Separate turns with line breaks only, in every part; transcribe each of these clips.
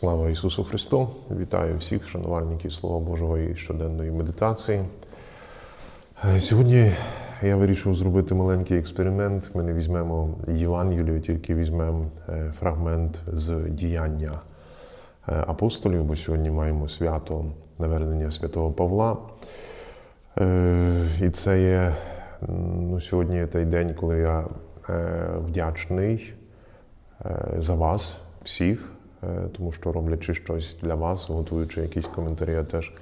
Слава Ісусу Христу! Вітаю всіх шанувальників Слова Божого і щоденної медитації. Е, Сьогодні я вирішив зробити маленький експеримент. Ми не візьмемо Євангелію, тільки візьмемо е, фрагмент з діяння е, апостолів, бо сьогодні маємо свято навернення святого Павла. І це є ну, сьогодні той день, коли я вдячний за вас всіх, тому що роблячи щось для вас, готуючи якісь коментарі, я теж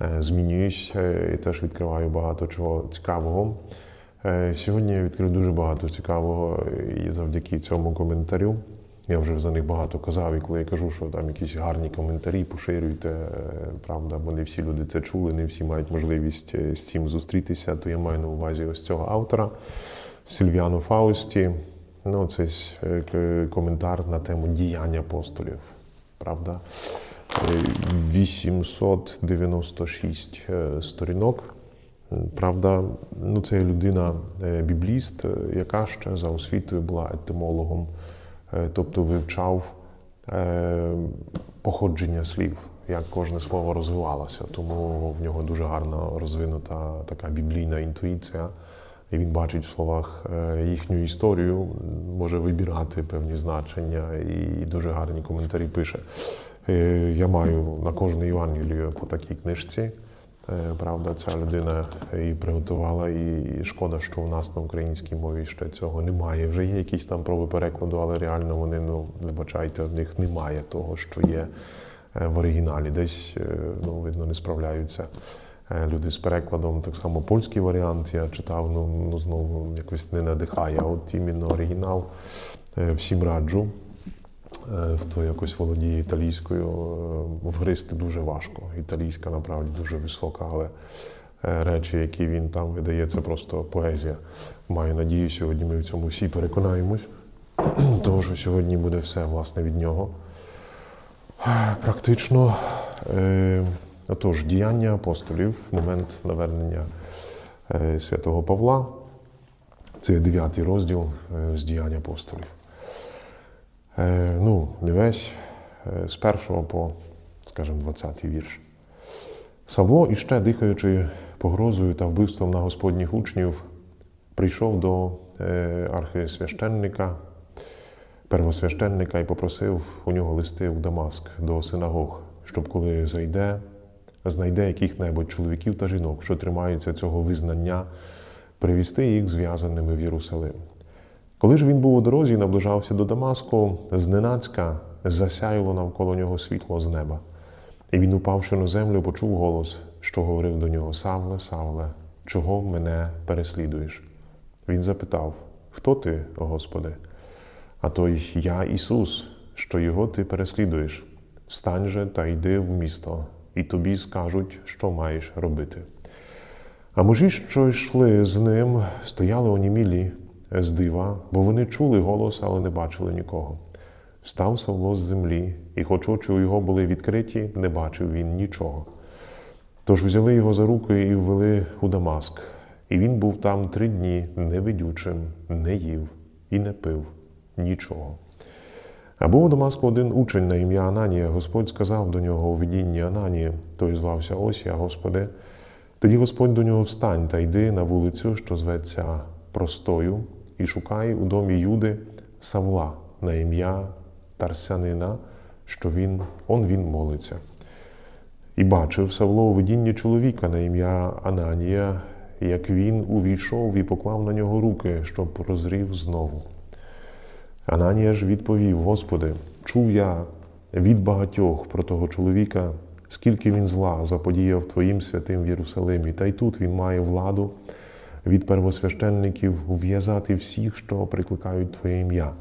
е, змінююсь е, і теж відкриваю багато чого цікавого. Е, Сьогодні я відкрив дуже багато цікавого і завдяки цьому коментарю. Я вже за них багато казав, і коли я кажу, що там якісь гарні коментарі, поширюйте, е, правда, бо не всі люди це чули, не всі мають можливість е, з цим зустрітися, то я маю на увазі ось цього автора Сильвіано Фаусті. Ну, це ж, е, коментар на тему діяння апостолів. Правда? Е, 896 е, сторінок. Правда, ну це людина е, бібліст, е, яка ще за освітою була етимологом, е, тобто вивчав е, походження слів, як кожне слово розвивалося. Тому в нього дуже гарно розвинута така біблійна інтуїція. І він бачить в словах е, їхню історію, може вибирати певні значення і дуже гарні коментарі пише. Е, Я маю на кожну Євангелію по такій книжці. Е, Правда, ця людина її приготувала, і шкода, що у нас на українській мові ще цього немає. Вже є якісь там проби перекладу, але реально вони, ну, вибачайте, в них немає того, що є в оригіналі. Десь, ну, видно, не справляються люди з перекладом. Так само польський варіант я читав, ну, ну знову якось не надихає. А от іменно оригінал е, всім раджу. Е, Хто якось володіє італійською, е, вгризти дуже важко. Італійська направді дуже висока, але е, речі, які він там видає, це просто поезія. Маю надію, сьогодні ми в цьому всі переконаємось, тому що сьогодні буде все власне від нього. Е, Практично, е, отож, діяння апостолів, в момент навернення е, святого Павла. Це дев'ятий розділ е, з діяння апостолів. Е, ну, не весь з першого по, скажімо, 20-й вірш. Савло, іще дихаючи погрозою та вбивством на Господніх учнів, прийшов до архисвященника, первосвященника і попросив у нього листи в Дамаск до синагог, щоб коли зайде, знайде яких-небудь чоловіків та жінок, що тримаються цього визнання, привізти їх зв'язаними в Єрусалим. Коли ж він був у дорозі і наближався до Дамаску, зненацька засяяло навколо нього світло з неба. І він, упавши на землю, почув голос, що говорив до нього: Савле, Савле, чого мене переслідуєш? Він запитав: Хто ти, Господи? А той я Ісус, що його ти переслідуєш. Встань же та йди в місто, і тобі скажуть, що маєш робити. А мужі, що йшли з ним, стояли онімілі з дива, бо вони чули голос, але не бачили нікого. Встав Савло з землі, і, хоч очі у його були відкриті, не бачив він нічого. Тож взяли його за руки і ввели у Дамаск, і він був там три дні невидючим, не їв і не пив нічого. А був у Дамаску один учень на ім'я Ананія. Господь сказав до нього у видінні Ананії, той звався Ось я, Господи. Тоді Господь до нього встань та йди на вулицю, що зветься Простою, і шукай у домі Юди Савла на ім'я Тарсянина, що він, он він молиться. І бачив Савло у видінні чоловіка на ім'я Ананія, як він увійшов і поклав на нього руки, щоб прозрів знову. Ананія ж відповів: Господи, чув я від багатьох про того чоловіка, скільки він зла заподіяв Твоїм святим в Єрусалимі, та й тут він має владу від первосвященників ув'язати всіх, що прикликають Твоє ім'я.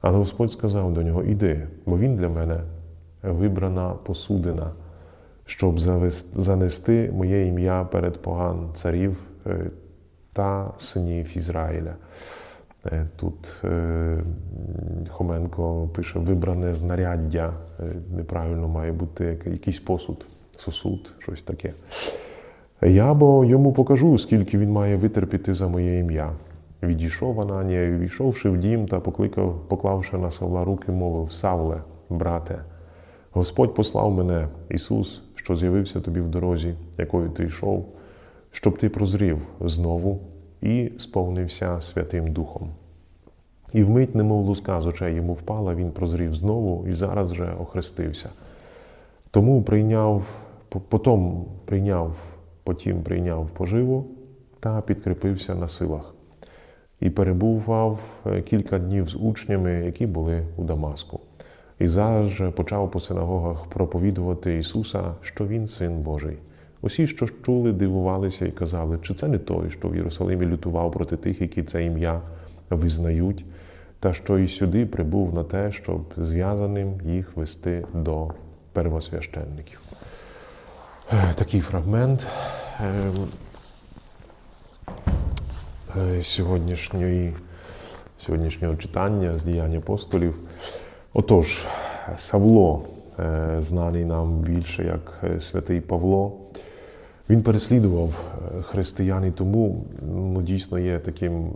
Але Господь сказав до нього: Іди, бо він для мене вибрана посудина, щоб занести моє ім'я перед поган царів е, та синів Ізраїля. Е, Тут е, Хоменко пише вибране знаряддя, е, неправильно має бути якийсь посуд, сосуд, щось таке. Я бо йому покажу, скільки він має витерпіти за моє ім'я. Відійшов Ананія, і війшовши в дім та покликав, поклавши на Савла руки, мовив: Савле, брате, Господь послав мене, Ісус, що з'явився тобі в дорозі, якою ти йшов, щоб ти прозрів знову і сповнився Святим Духом. І вмить, немов луска з очей йому впала, він прозрів знову і зараз же охрестився. Тому прийняв, потім прийняв, потім прийняв поживу та підкріпився на силах. І перебував е, кілька днів з учнями, які були у Дамаску. І зараз же почав по синагогах проповідувати Ісуса, що Він син Божий. Усі, що чули, дивувалися і казали, чи це не той, що в Єрусалимі лютував проти тих, які це ім'я визнають, та що і сюди прибув на те, щоб зв'язаним їх вести до первосвященників. Е, Такий фрагмент е, е, сьогоднішньої, сьогоднішнього читання з діянь апостолів. Отож, Савло, знаний нам більше як святий Павло, він переслідував е, християн і тому ну, дійсно є таким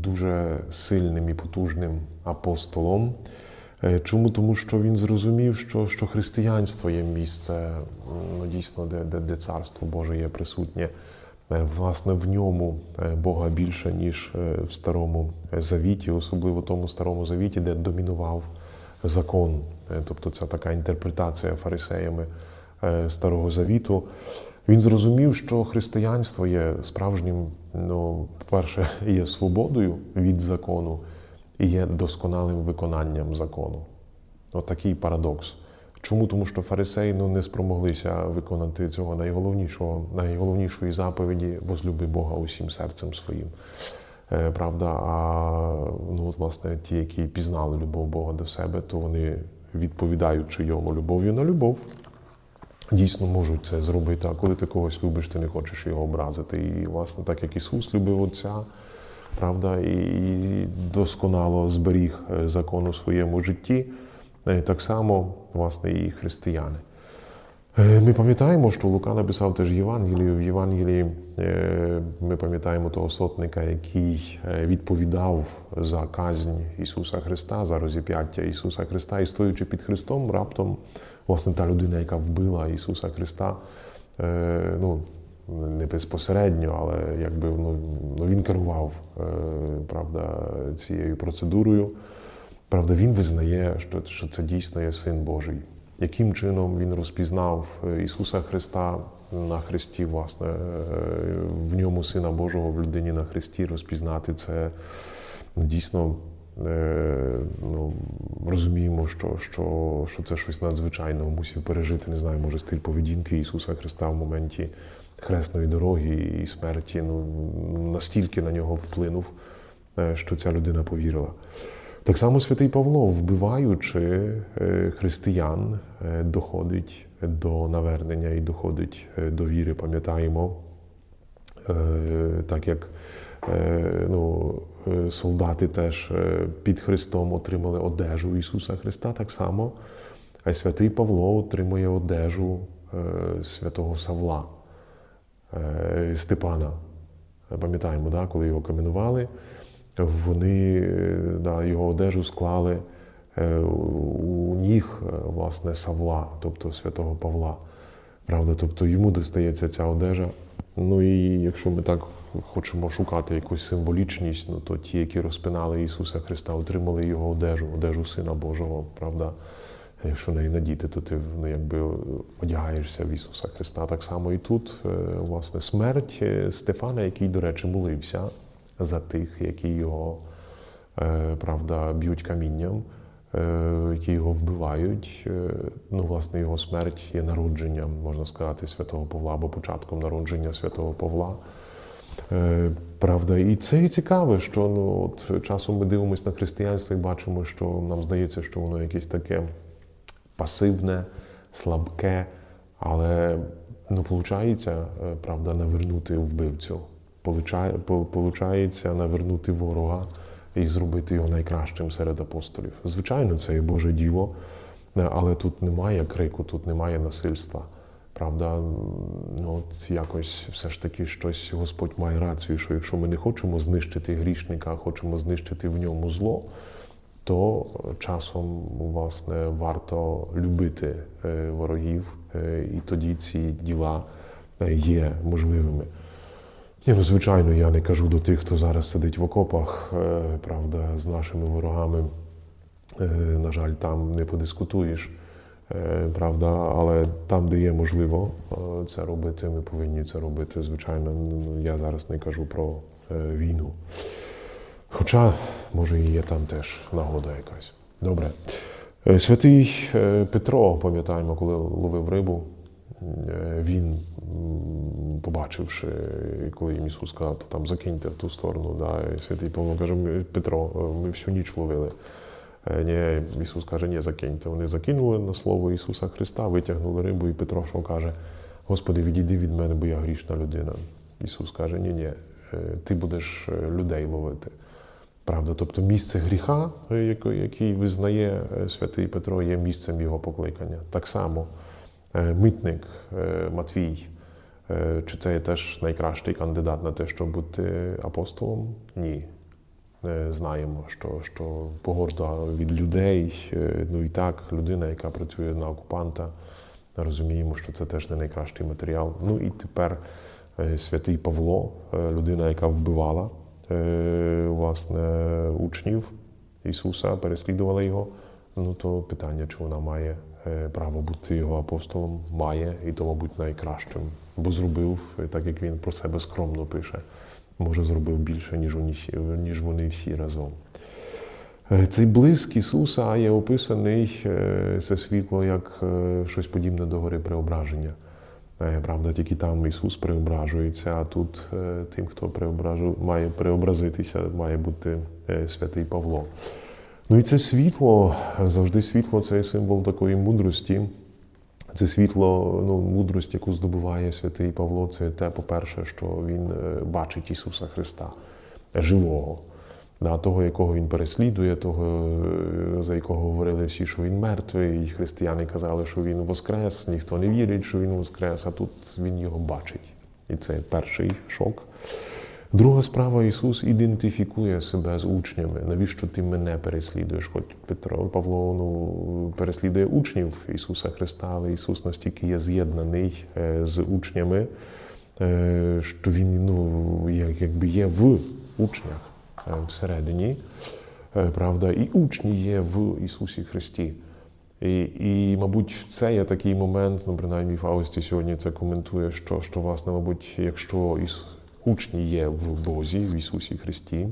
дуже сильним і потужним апостолом. Е, Чому? Тому що він зрозумів, що, що християнство є місце, ну, дійсно, де, де, де царство Боже є присутнє. Е, Власне, в ньому Бога більше, ніж в старому завіті, особливо тому старому завіті, де домінував закон. Тобто це така інтерпретація фарисеями Старого Завіту. Він зрозумів, що християнство є справжнім, ну, по-перше, є свободою від закону і є досконалим виконанням закону. От парадокс. Чому? Тому що фарисеї ну, не спромоглися виконати цього найголовнішого, найголовнішої заповіді возлюби Бога усім серцем своїм. Е, Правда, а ну, от, власне, ті, які пізнали любов Бога до себе, то вони, відповідаючи йому любов'ю на любов, дійсно можуть це зробити. А коли ти когось любиш, ти не хочеш його образити. І, власне, так як Ісус любив Отця, правда, і, досконало зберіг е, закон у своєму житті, е, так само, власне, і християни. Е, Ми пам'ятаємо, що Лука написав теж Євангелію. В Євангелії ми пам'ятаємо того сотника, який відповідав за казнь Ісуса Христа, за розіп'яття Ісуса Христа, і стоючи під Христом, раптом, власне, та людина, яка вбила Ісуса Христа, е, ну, не безпосередньо, але якби ну, ну, він керував е, правда, цією процедурою. Правда, він визнає, що, що це дійсно є син Божий. Яким чином він розпізнав е, Ісуса Христа на Христі, власне, в ньому Сина Божого в людині на Христі розпізнати це ну, дійсно ну, розуміємо, що, що, що це щось надзвичайного мусив пережити, не знаю, може стиль поведінки Ісуса Христа в моменті хресної дороги і смерті ну, настільки на нього вплинув, е, що ця людина повірила. Так само святий Павло, вбиваючи е, християн, е, доходить до навернення і доходить е, до віри. Пам'ятаємо, е, так як е, ну, е, солдати теж е, під Христом отримали одежу Ісуса Христа, так само, а святий Павло отримує одежу е, святого Савла, е, Степана. Пам'ятаємо, да, коли його каменували, вони е, да, його одежу склали е, у ніг е, власне Савла, тобто святого Павла. Правда, тобто йому достається ця одежа. Ну і якщо ми так хочемо шукати якусь символічність, ну то ті, які розпинали Ісуса Христа, отримали його одежу, одежу Сина Божого, правда. Якщо неї надіти, то ти ну, якби одягаєшся в Ісуса Христа. Так само і тут, е, власне, смерть е, Стефана, який, до речі, молився за тих, які його е, правда, б'ють камінням, е, які його вбивають. Е, Ну, власне, його смерть є народженням, можна сказати, святого Павла або початком народження святого Павла. Е, Правда, і це і цікаве, що ну от часом ми дивимося на християнство і бачимо, що нам здається, що воно якесь таке пасивне, слабке, але ну, виходить, правда, навернути вбивцю. Получається навернути ворога і зробити його найкращим серед апостолів. Звичайно, це є Боже діло, е, але тут немає крику, тут немає насильства. Правда, ну от якось все ж таки щось Господь має рацію, що якщо ми не хочемо знищити грішника, а хочемо знищити в ньому зло, то часом власне варто любити е, ворогів, е, і тоді ці діла е, є можливими. Ні, ну звичайно, я не кажу до тих, хто зараз сидить в окопах, правда, з нашими ворогами. На жаль, там не подискутуєш, правда, але там, де є можливо е, це робити, ми повинні це робити. Звичайно, я зараз не кажу про е, війну. Хоча, може, і є там теж нагода якась. Добре. Е, Святий е, Петро, пам'ятаємо, коли ловив рибу, е, він, побачивши, коли їм Ісус сказав, там закиньте в ту сторону. Да? І святий Павло каже, Петро, е, ми всю ніч ловили. Е, Ні, Ісус каже, ні, закиньте. Вони закинули на слово Ісуса Христа, витягнули рибу, і Петро що каже, Господи, відійди від мене, бо я грішна людина. Ісус каже, ні, ні, е, ти будеш е, людей ловити. Правда, тобто місце гріха, який визнає святий Петро, є місцем його покликання. Так само митник Матвій, чи це є теж найкращий кандидат на те, щоб бути апостолом? Ні. Е, Знаємо, що, що погорда від людей, е, ну і так, людина, яка працює на окупанта, розуміємо, що це теж не найкращий матеріал. Ну і тепер е, святий Павло, людина, яка вбивала власне учнів Ісуса, переслідувала його. Ну то питання, чи вона має право бути його апостолом, має, і то, мабуть, найкращим. Бо зробив, так як він про себе скромно пише, може зробив більше, ніж вони, всі- ніж вони всі разом. Е, Цей блиск Ісуса є описаний е, це світло як е, щось подібне до гори преображення. Правда, тільки там Ісус преображується, а тут тим, хто преображу, має преобразитися, має бути святий Павло. Ну і це світло, завжди світло це символ такої мудрості. Це світло, ну, мудрість, яку здобуває святий Павло, це те, по-перше, що він е, бачить Ісуса Христа, живого, да, того, якого він переслідує, того, е, за якого говорили всі, що він мертвий, і християни казали, що він воскрес, ніхто не вірить, що він воскрес, а тут він його бачить. І це перший шок. Друга справа, Ісус ідентифікує себе з учнями. Навіщо ти мене переслідуєш? Хоч Петро Павло ну, переслідує учнів Ісуса Христа, але Ісус настільки є з'єднаний е, з учнями, е, що Він ну, якби є в учнях е, всередині. Правда, і учні є в Ісусі Христі. І, і, мабуть, це є такий момент, ну, принаймні Фаусті сьогодні це коментує, що, що власне, мабуть, якщо Іс... учні є в Бозі, в Ісусі Христі,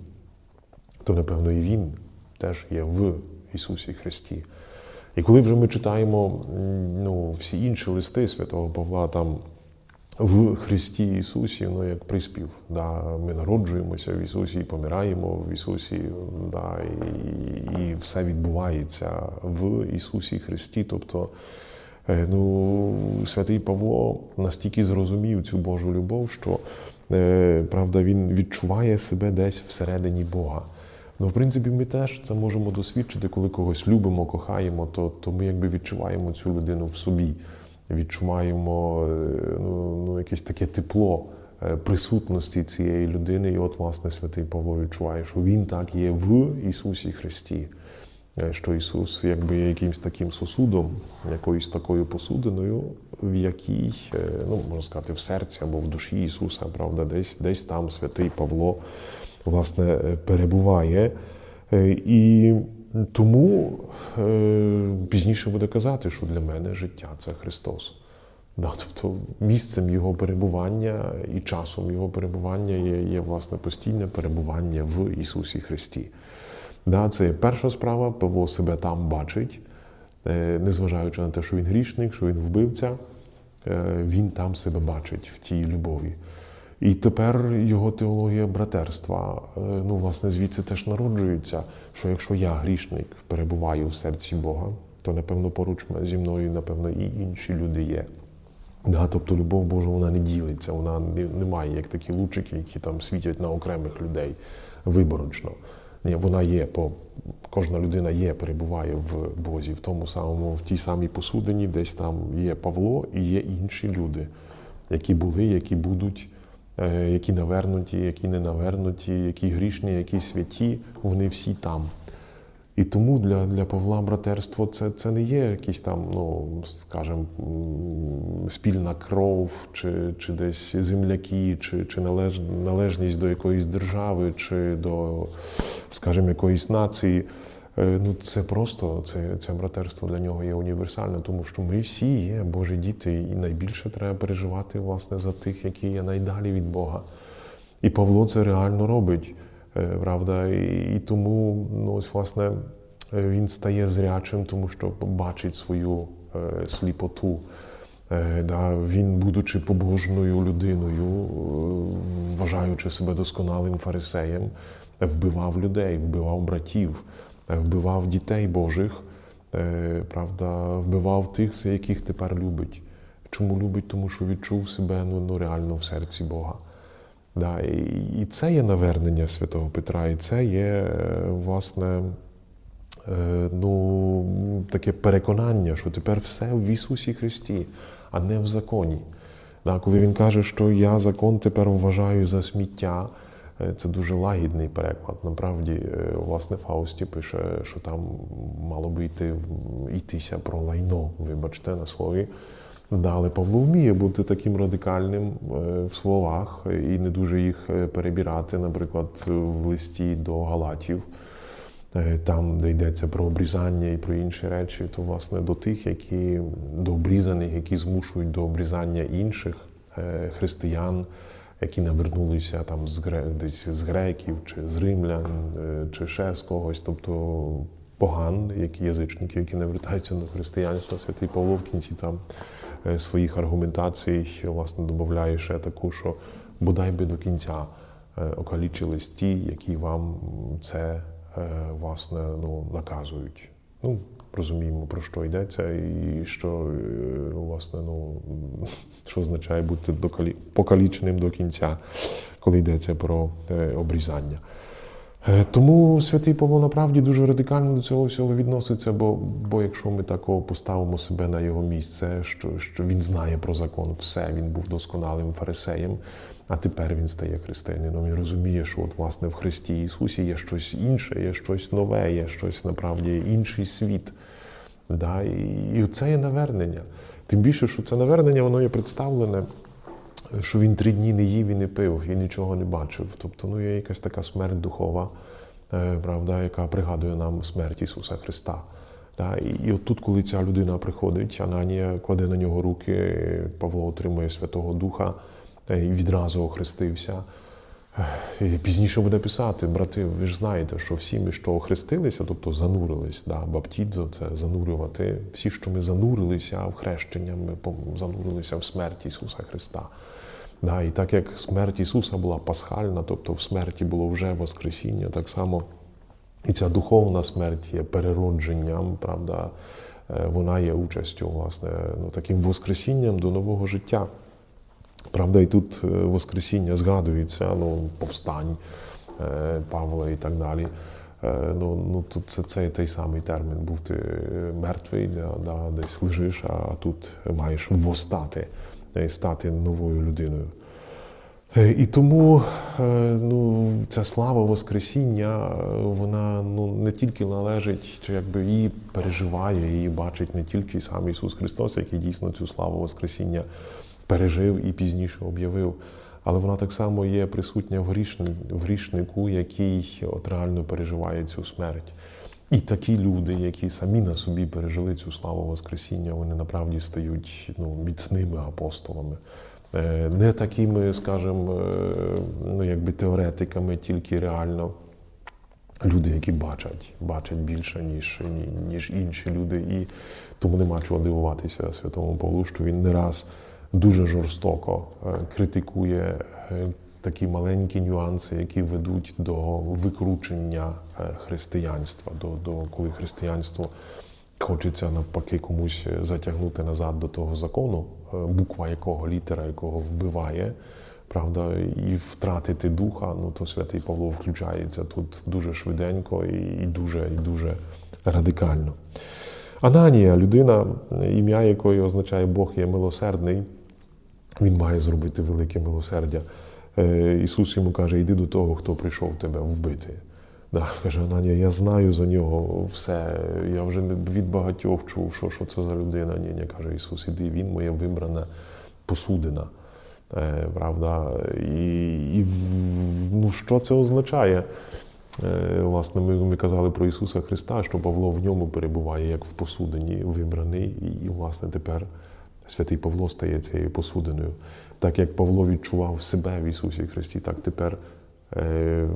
то, напевно, і Він теж є в Ісусі Христі. І коли вже ми читаємо ну, всі інші листи святого Павла, там в Христі Ісусі, ну як приспів. Да, ми народжуємося в Ісусі і помираємо в Ісусі, да, і, і все відбувається в Ісусі Христі. Тобто, е, ну, святий Павло настільки зрозумів цю Божу любов, що правда він відчуває себе десь всередині Бога. Ну, в принципі, ми теж це можемо досвідчити, коли когось любимо, кохаємо, то, то ми якби відчуваємо цю людину в собі відчуваємо е, ну, ну, якесь таке тепло е, присутності цієї людини. І от, власне, святий Павло відчуває, що він так є в Ісусі Христі. Е, Що Ісус якби є якимось таким сосудом, якоюсь такою посудиною, в якій, е, ну можна сказати, в серці або в душі Ісуса, правда, десь, десь там святий Павло власне е, перебуває. І тому пізніше буде казати, що для мене життя це Христос. Да, тобто місцем його перебування і часом його перебування є, є власне постійне перебування в Ісусі Христі. Да, це є перша справа, Павло себе там бачить, е, незважаючи на те, що він грішник, що він вбивця, е, він там себе бачить в тій любові. І тепер його теологія братерства, е, ну, власне, звідси теж народжується, що якщо я грішник перебуваю в серці Бога, то напевно поруч зі мною, напевно, і інші люди є. Да, тобто любов Божа вона не ділиться, вона не, не має як такі лучики, які там світять на окремих людей виборочно. Ні, вона є, по кожна людина є, перебуває в Бозі, в тому самому, в тій самій посудині, десь там є Павло і є інші люди, які були, які будуть, е, які навернуті, які не навернуті, які грішні, які святі, вони всі там. І тому для, для Павла братерство це, це не є якийсь там, ну, скажімо, спільна кров, чи, чи десь земляки, чи, чи належ, належність до якоїсь держави, чи до, скажімо, якоїсь нації. Е, Ну, це просто це, це братерство для нього є універсальне, тому що ми всі є Божі діти, і найбільше треба переживати власне за тих, які є найдалі від Бога. І Павло це реально робить, правда. І, тому, ну ось власне, е, він стає зрячим, тому що бачить свою е, сліпоту. Е, да, він, будучи побожною людиною, е, вважаючи себе досконалим фарисеєм, вбивав людей, вбивав братів, е, вбивав дітей Божих, е, правда, вбивав тих, яких тепер любить. Чому любить? Тому що відчув себе ну, ну реально в серці Бога. Да, і, це є навернення святого Петра, і це є, е, власне, е, ну, таке переконання, що тепер все в Ісусі Христі, а не в законі. Да, коли він каже, що я закон тепер вважаю за сміття, е, це дуже лагідний переклад. Насправді, е, власне, Фаусті пише, що там мало би йти йтися про лайно, вибачте на слові. Да, але Павло вміє бути таким радикальним е, в словах і не дуже їх е, перебирати, наприклад, в листі до Галатів, е, там, де йдеться про обрізання і про інші речі, то власне до тих, які до обрізаних, які змушують до обрізання інших християн, які навернулися там з десь з греків чи з римлян, чи ще з когось, тобто поган, які язичники, які навертаються до християнства, святий Павло в кінці там своїх аргументацій власне додає ще таку, що бодай би до кінця е, окалічились ті, які вам це е, власне ну, наказують. Ну, розуміємо, про що йдеться, і що е, власне, ну, що означає бути докалі... покаліченим до кінця, коли йдеться про е, обрізання. Е, Тому святий Павло направді дуже радикально до цього всього відноситься, бо, бо якщо ми такого поставимо себе на його місце, що, що він знає про закон все, він був досконалим фарисеєм, а тепер він стає християнином і розуміє, що от власне в Христі Ісусі є щось інше, є щось нове, є щось насправді інший світ. Да? І, і це є навернення. Тим більше, що це навернення, воно є представлене що він три дні не їв і не пив, і нічого не бачив. Тобто, ну є якась така смерть духова, е, правда, яка пригадує нам смерть Ісуса Христа. І, і от коли ця людина приходить, Ананія кладе на нього руки, Павло отримує Святого Духа і відразу охрестився. Е, І пізніше буде писати, брати, ви ж знаєте, що всі ми, що охрестилися, тобто занурились, да, баптідзо це занурювати. Всі, що ми занурилися в хрещення, ми занурилися в смерть Ісуса Христа. Да, і так як смерть Ісуса була пасхальна, тобто в смерті було вже Воскресіння, так само і ця духовна смерть є переродженням, правда, е, вона є участю, власне, ну, таким воскресінням до нового життя. Правда, і тут е, Воскресіння згадується, ну, повстань е, Павла і так далі. Ну, ну тут це, це той самий термін був ти е, мертвий, да, да, десь лежиш, а тут маєш восстати, е, стати новою людиною. Е, І тому е, ну, ця слава Воскресіння, вона ну, не тільки належить, чи якби її переживає, її бачить не тільки сам Ісус Христос, який дійсно цю славу Воскресіння пережив і пізніше об'явив, але вона так само є присутня в грішнику, який от реально переживає цю смерть. І такі люди, які самі на собі пережили цю славу Воскресіння, вони направді стають ну, міцними апостолами. Е, Не такими, скажімо, е, ну, якби теоретиками, тільки реально люди, які бачать, бачать більше, ніж, ніж інші люди. І тому нема чого дивуватися святому Павлу, що він не раз дуже жорстоко е, критикує такі маленькі нюанси, які ведуть до викручення е, християнства, до, до коли християнство хочеться навпаки комусь затягнути назад до того закону, е, буква якого, літера якого вбиває. Правда, і втратити духа, ну то святий Павло включається тут дуже швиденько і, і дуже, і дуже радикально. Ананія, людина, ім'я якої означає Бог є милосердний, він має зробити велике милосердя. Е, Ісус йому каже: йди до того, хто прийшов тебе вбити. Да, каже Ананія, я знаю за нього все. Я вже від багатьох чув, що, що це за людина. Ні, ні, каже Ісус, іди, він моя вибрана посудина. Е, правда? І, і ну, що це означає? Е, Власне, ми, ми казали про Ісуса Христа, що Павло в ньому перебуває як в посудині, вибраний, і, і власне тепер святий Павло стає цією посудиною. Так як Павло відчував себе в Ісусі Христі, так тепер е,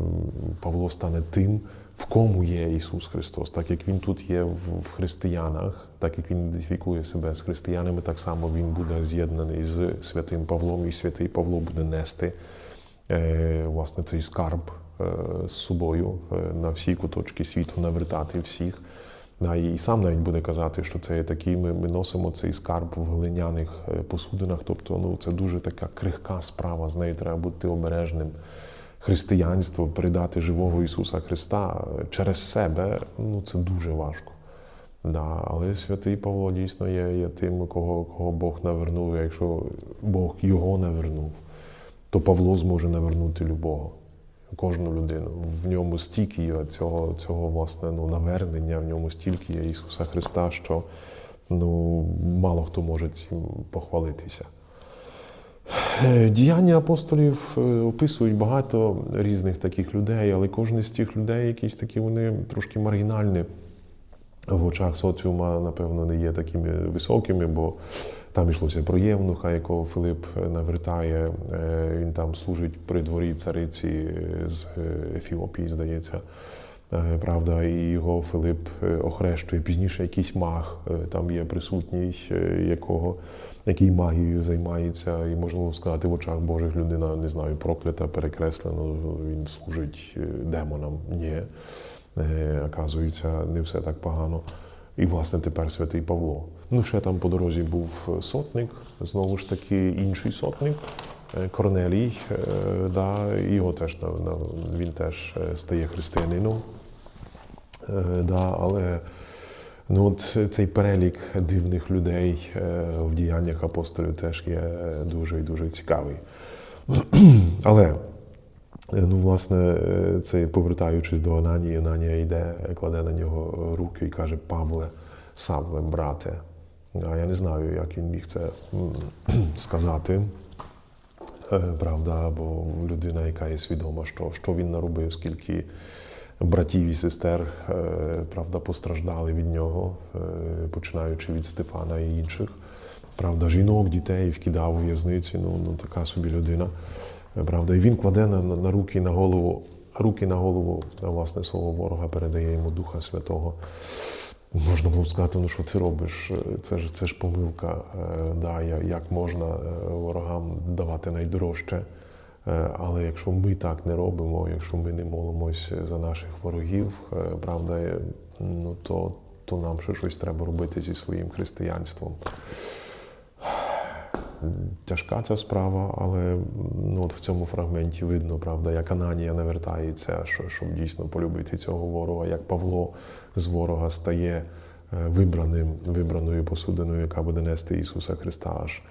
Павло стане тим, в кому є Ісус Христос. Так як Він тут є в, християнах, так як Він ідентифікує себе з християнами, так само Він буде з'єднаний з святим Павлом, і святий Павло буде нести е, власне цей скарб е, з собою на всі куточки світу, навертати всіх. І сам навіть буде казати, що це такий, ми, ми носимо цей скарб в глиняних е, посудинах. Тобто, ну це дуже така крихка справа. З нею треба бути обережним. Християнство передати живого Ісуса Христа е, через себе, ну це дуже важко. Да, але святий Павло дійсно є, є тим, кого, кого Бог навернув. Якщо Бог його навернув, то Павло зможе навернути любого, кожну людину. В ньому стільки є цього, цього власне, ну, навернення, в ньому стільки є Ісуса Христа, що ну, мало хто може цим похвалитися. Е, Діяння апостолів е, описують багато різних таких людей, але кожен з цих людей, якісь такі, вони трошки маргінальні в очах соціума, напевно, не є такими високими, бо там йшлося про Євнуха, якого Филип е, навертає. Е, Він там служить при дворі цариці е, з Ефіопії, здається. Правда, і його Филип охрещує. Пізніше якийсь маг там є присутній, якого, який магією займається, і можливо сказати, в очах Божих людина, не знаю, проклята, перекреслена, він служить демонам. Ні. Оказується, не все так погано. І, власне, тепер святий Павло. Ну, ще там по дорозі був сотник, знову ж таки, інший сотник, е, Корнелій. е, Да, його теж він теж е, стає християнином. Е, Да, але ну, от цей перелік дивних людей е, в діяннях апостолів теж є е, дуже і дуже цікавий. Але Е, Ну, власне, е, це повертаючись до Ананії, Ананія йде, кладе на нього руки і каже: Павле, Савле, брате. Я не знаю, як він міг це сказати. Е, Правда, бо людина, яка є свідома, що, що він наробив, скільки братів і сестер, е, правда, постраждали від нього, е, починаючи від Стефана і інших. Правда, жінок, дітей вкидав у в'язниці, ну, ну така собі людина. Правда, і він кладе на, на руки на голову, руки на голову власне свого ворога, передає йому Духа Святого. Можна було б сказати, ну що ти робиш? Е, Це ж це ж помилка. Е, Да, як можна е, ворогам давати найдорожче. Але якщо ми так не робимо, якщо ми не молимось за наших ворогів, правда, ну то, то нам ще щось треба робити зі своїм християнством. Тяжка ця справа, але ну, от в цьому фрагменті видно, правда, як Ананія навертається, що, щоб дійсно полюбити цього ворога, як Павло з ворога стає е, вибраним, вибраною посудиною, яка буде нести Ісуса Христа аж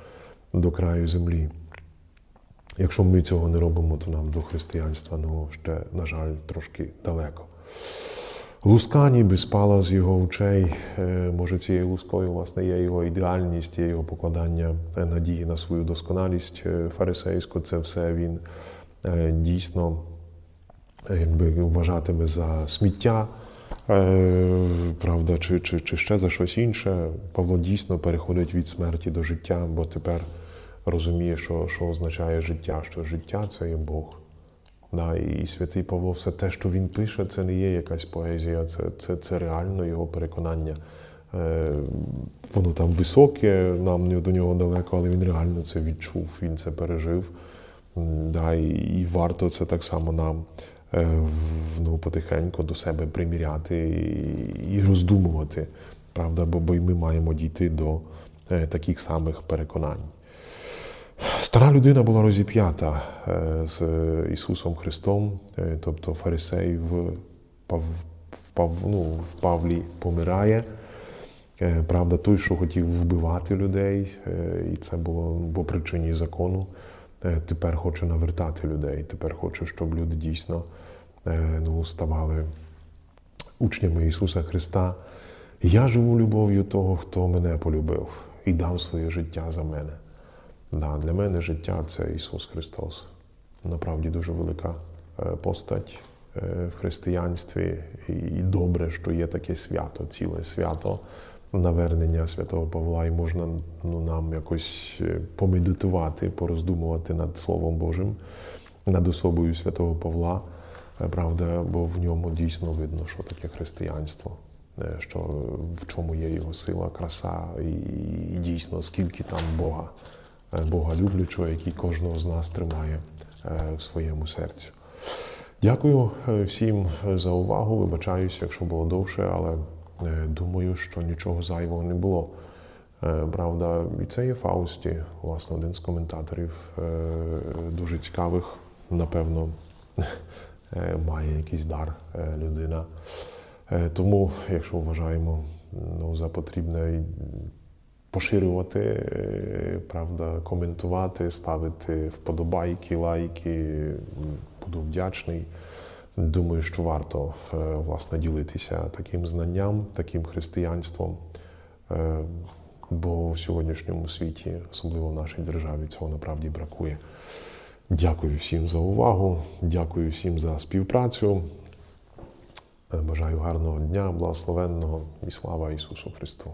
до краю землі. Якщо ми цього не робимо, то нам до християнства ну, ще, на жаль, трошки далеко. Луска ніби спала з його очей. Е, Може, цією лускою власне є його ідеальність, є його покладання е, надії на свою досконалість е, фарисейську. Це все він дійсно якби вважатиме за сміття, правда, чи, чи, чи ще за щось інше. Павло дійсно переходить від смерті до життя, бо тепер розуміє, що, що означає життя, що життя це є Бог. Да, і святий Павло, все те, що він пише, це не є якась поезія, це, це, це реально його переконання. Е, воно там високе, нам до нього далеко, але він реально це відчув, він це пережив. Да, і, і варто це так само нам е, ну, потихеньку до себе приміряти і, і роздумувати. Правда, бо, бо й ми маємо дійти до е, таких самих переконань. Стара людина була розіп'ята е, з Ісусом Христом, е, тобто фарисей в, Пав, в, Пав, ну, в Павлі помирає. Е, Правда, той, що хотів вбивати людей, і це було по причині закону, тепер хоче навертати людей, тепер хоче, щоб люди дійсно ну, ставали учнями Ісуса Христа. Я живу любов'ю того, хто мене полюбив і дав своє життя за мене. Да, для мене життя це Ісус Христос. Направді дуже велика е, постать е, в християнстві. І добре, що є таке свято, ціле свято навернення святого Павла, і можна ну, нам якось е, помедитувати, пороздумувати над Словом Божим, над особою святого Павла. Правда, бо в ньому дійсно видно, що таке християнство, що в чому є його сила, краса, і, і дійсно скільки там Бога, Бога люблячого, який кожного з нас тримає е, в своєму серці. Дякую е, всім за увагу. Вибачаюся, якщо було довше, але е, думаю, що нічого зайвого не було. Е, Правда, і це є Фаусті, власне, один з коментаторів е, дуже цікавих, напевно, е, має якийсь дар е, людина. Е, Тому, якщо вважаємо ну, за потрібне поширювати, е, правда, коментувати, ставити вподобайки, лайки, буду вдячний. Думаю, що варто е, власне ділитися таким знанням, таким християнством. Е, Бо в сьогоднішньому світі, особливо в нашій державі, цього направді бракує. Дякую всім за увагу, дякую всім за співпрацю. Бажаю гарного дня, благословенного і слава Ісусу Христу!